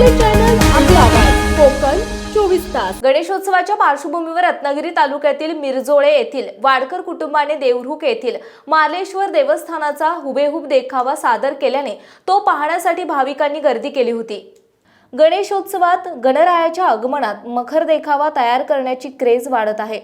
आपले चॅनल आपला कोकण चोवीस तास. गणेशोत्सवाच्या पार्श्वभूमीवर रत्नागिरी तालुक्यातील मिरजोळे येथील वाडकर कुटुंबाने देवरुख येथील मालेश्वर देवस्थानाचा हुबेहूब देखावा सादर केल्याने तो पाहण्यासाठी भाविकांनी गर्दी केली होती. गणेशोत्सवात गणरायाच्या आगमनात मखर देखावा तयार करण्याची क्रेज वाढत आहे.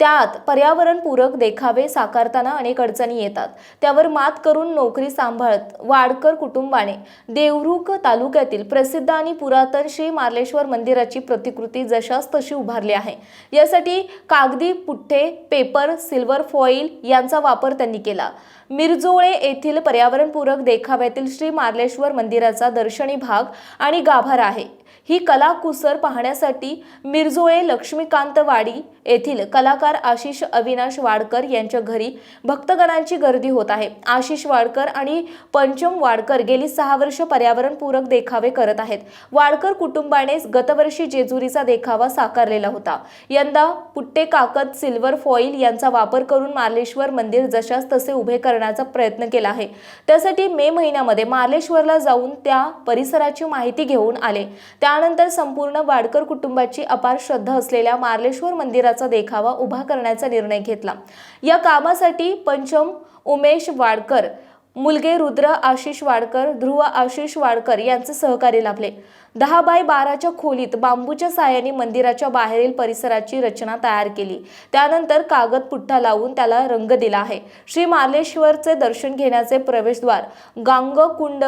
त्यात पर्यावरणपूरक देखावे साकारताना अनेक अडचणी येतात. त्यावर मात करून नोकरी सांभाळत वाडकर कुटुंबाने देवरुख तालुक्यातील प्रसिद्ध आणि पुरातन श्री मार्लेश्वर मंदिराची प्रतिकृती जशास तशी उभारली आहे. यासाठी कागदी पुठ्ठे पेपर सिल्वर फॉईल यांचा वापर त्यांनी केला. मिरजोळे येथील पर्यावरणपूरक देखाव्यातील श्री मार्लेश्वर मंदिराचा दर्शनी भाग आणि गाभारा आहे. ही कला कुसर पाहण्यासाठी मिरजोळे लक्ष्मीकांत वाडी येथील कलाकार आशिष अविनाश वाडकर यांच्या घरी भक्तगणांची गर्दी होत आहे. आशिष वाडकर आणि पंचम वाडकर गेली सहा वर्ष पर्यावरणपूरक देखावे करत आहेत. वाडकर कुटुंबाने गतवर्षी जेजुरीचा देखावा साकारलेला होता. यंदा पुट्टे काकत सिल्वर फॉईल यांचा वापर करून मार्लेश्वर मंदिर जशास तसे उभे करण्याचा प्रयत्न केला आहे. त्यासाठी मे महिन्यामध्ये मार्लेश्वरला जाऊन त्या परिसराची माहिती घेऊन आले. त्यानंतर संपूर्ण वाडकर कुटुंबाची अपार श्रद्धा असलेल्या मार्लेश्वर मंदिराचा देखावा उभा करण्याचा निर्णय घेतला. या कामासाठी पंचम उमेश वाडकर मुलगे रुद्र आशिष वाडकर ध्रुव आशिष वाडकर यांचे सहकार्य लाभले. दहा बाय बाराच्या खोलीत बांबूच्या साहाय्याने मंदिराच्या बाहेरील परिसराची रचना तयार केली. त्यानंतर कागद पुठ्ठा लावून त्याला रंग दिला आहे. श्री मार्लेश्वरचे दर्शन घेण्याचे प्रवेशद्वार गांगकुंड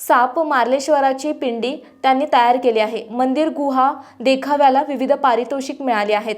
साप मार्लेश्वराची पिंडी त्यांनी तयार केली आहे. मंदिर गुहा देखाव्याला विविध पारितोषिक मिळाली आहेत.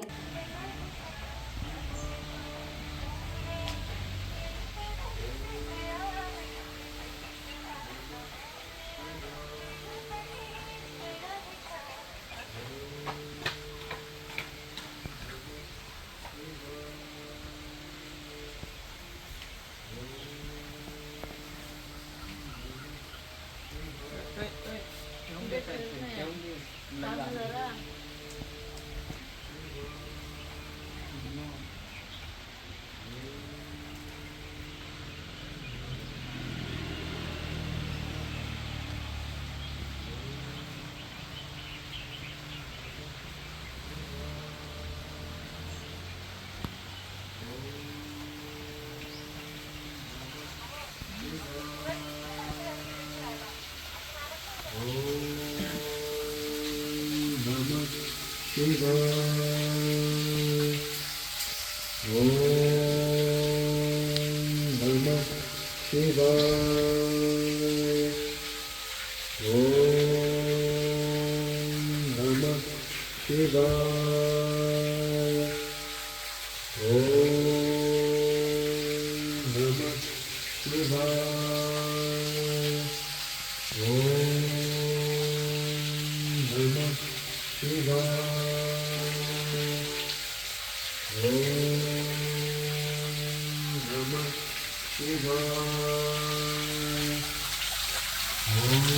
नमः शिवाय ॐ नमः शिवाय ॐ नमः शिवाय ॐ नमः शिवाय शिवाय ॐ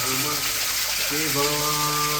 नमः शिवाय